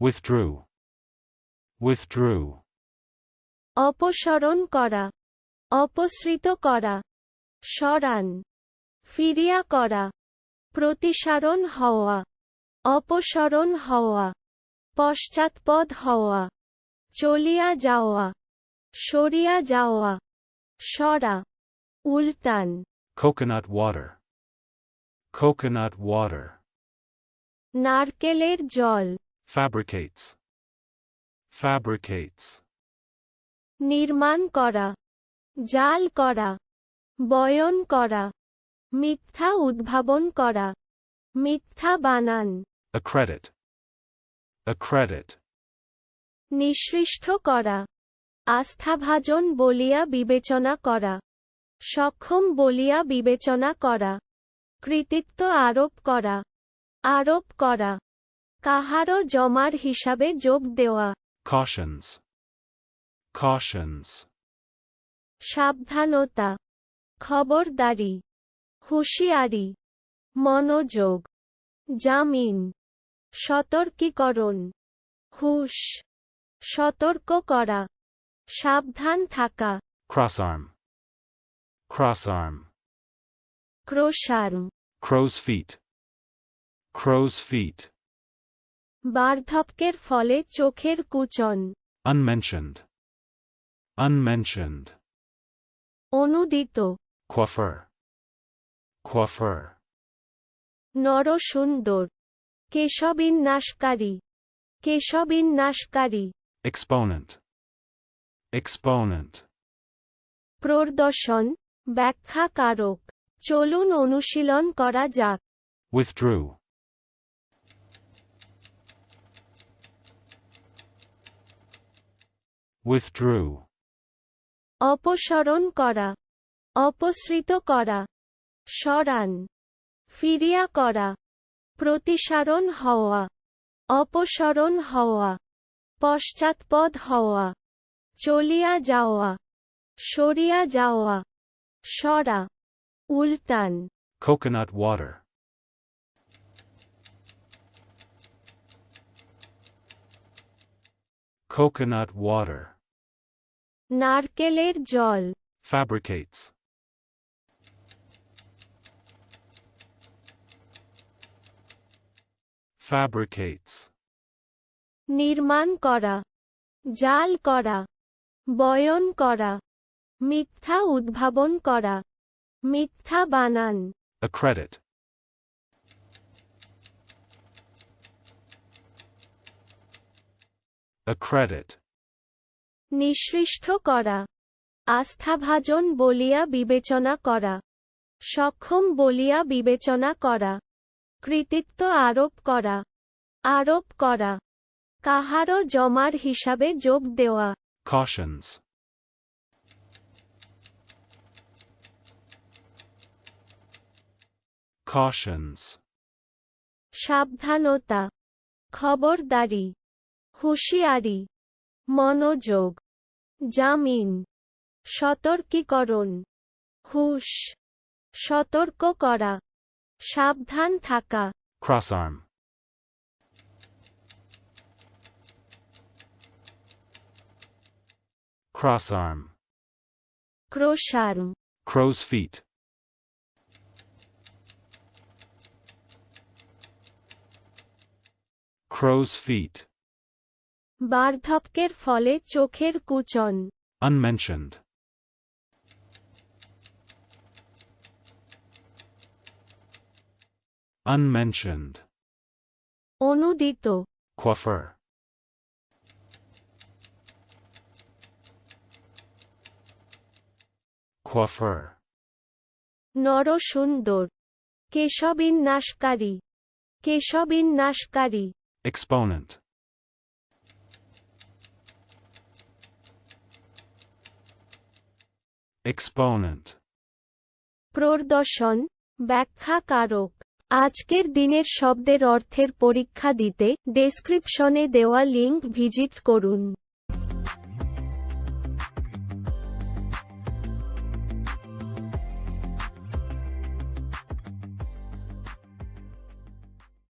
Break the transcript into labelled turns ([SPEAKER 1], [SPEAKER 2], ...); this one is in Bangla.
[SPEAKER 1] withdrew, withdrew,
[SPEAKER 2] অপসরণ করা অপসৃত করা সরান ফিরিয়া করা প্রতিসারণ হওয়া অপসরণ হওয়া পশ্চাৎপদ হওয়া চলিয়া যাওয়া সরিয়া যাওয়া সরা উল্টান।
[SPEAKER 1] Coconut water, coconut water,
[SPEAKER 2] নারকেলের জল।
[SPEAKER 1] Fabricates, fabricates,
[SPEAKER 2] নির্মাণ করা জাল করা বয়ন করা মিথ্যা উদ্ভাবন করা মিথ্যা বানান।
[SPEAKER 1] Accredit, accredit,
[SPEAKER 2] নিঃসৃষ্ট করা আস্থাভাজন বলিয়া বিবেচনা করা সক্ষম বলিয়া বিবেচনা করা কৃতিত্ব আরোপ করা আরোপ করা। কাহারও জমার হিসাবে যোগ দেওয়া।
[SPEAKER 1] Cautions, cautions,
[SPEAKER 2] সাবধানতা। খবরদারি। হুঁশিয়ারি। মনোযোগ। জামিন। সতর্কীকরণ। হুশ। সতর্ক করা। সাবধান থাকা।
[SPEAKER 1] Crossarm, crossarm,
[SPEAKER 2] ক্রোশার্ম।
[SPEAKER 1] Crow's feet, crow's feet,
[SPEAKER 2] বার্ধক্যের ফলে চোখের কুচন।
[SPEAKER 1] Unmentioned, unmentioned,
[SPEAKER 2] অনুদিত।
[SPEAKER 1] Coiffeur, coiffeur,
[SPEAKER 2] নরসুন্দর। কেশবিন্যাসকারী। কেশবিন্যাসকারী।
[SPEAKER 1] Exponent, exponent,
[SPEAKER 2] প্রদর্শন। ব্যাখ্যাকারক। চলুন অনুশীলন করা যাক।
[SPEAKER 1] Withdrew, withdrew,
[SPEAKER 2] অপসরণ করা অপসৃত করা সরান ফিরিয়া করা প্রতিসারণ হওয়া অপসরণ হওয়া পশ্চাৎপদ হওয়া চলিয়া যাওয়া সরিয়া যাওয়া সরা উল্টান।
[SPEAKER 1] Coconut water, coconut water,
[SPEAKER 2] নারকেলের জল।
[SPEAKER 1] Fabricates, fabricates,
[SPEAKER 2] নির্মাণ করা জাল করা বয়ন করা মিথ্যা উদ্ভাবন করা মিথ্যা বানান।
[SPEAKER 1] Accredit, accredit,
[SPEAKER 2] নিঃসৃষ্ট করা। আস্থাভাজন বলিয়া বিবেচনা করা। সক্ষম বলিয়া বিবেচনা করা। কৃতিত্ব আরোপ করা। আরোপ করা। কাহারও জমার হিসাবে যোগ দেওয়া।
[SPEAKER 1] Cautions, cautions,
[SPEAKER 2] সাবধানতা। খবরদারি। হুঁশিয়ারি মনোযোগ জামিন সতর্কীকরণ হুশ সতর্ক করা সাবধান থাকা।
[SPEAKER 1] Crossarm, crossarm,
[SPEAKER 2] ক্রোশার্ম
[SPEAKER 1] crow's feet, crow's feet,
[SPEAKER 2] বার্ধক্যের ফলে চোখের কুচন।
[SPEAKER 1] আনমেনশনড আনমেনশনড
[SPEAKER 2] অনুদিত।
[SPEAKER 1] কফার কফার
[SPEAKER 2] নরসুন্দর। কেশবিন নাশকারী
[SPEAKER 1] কেশবিন নাশকারী এক্সপোনেন্ট exponent,
[SPEAKER 2] প্রদর্শন ব্যাখ্যাকারক। আজকের দিনের শব্দের অর্থের পরীক্ষা দিতে ডেসক্রিপশনে দেওয়া লিঙ্ক ভিজিট করুন।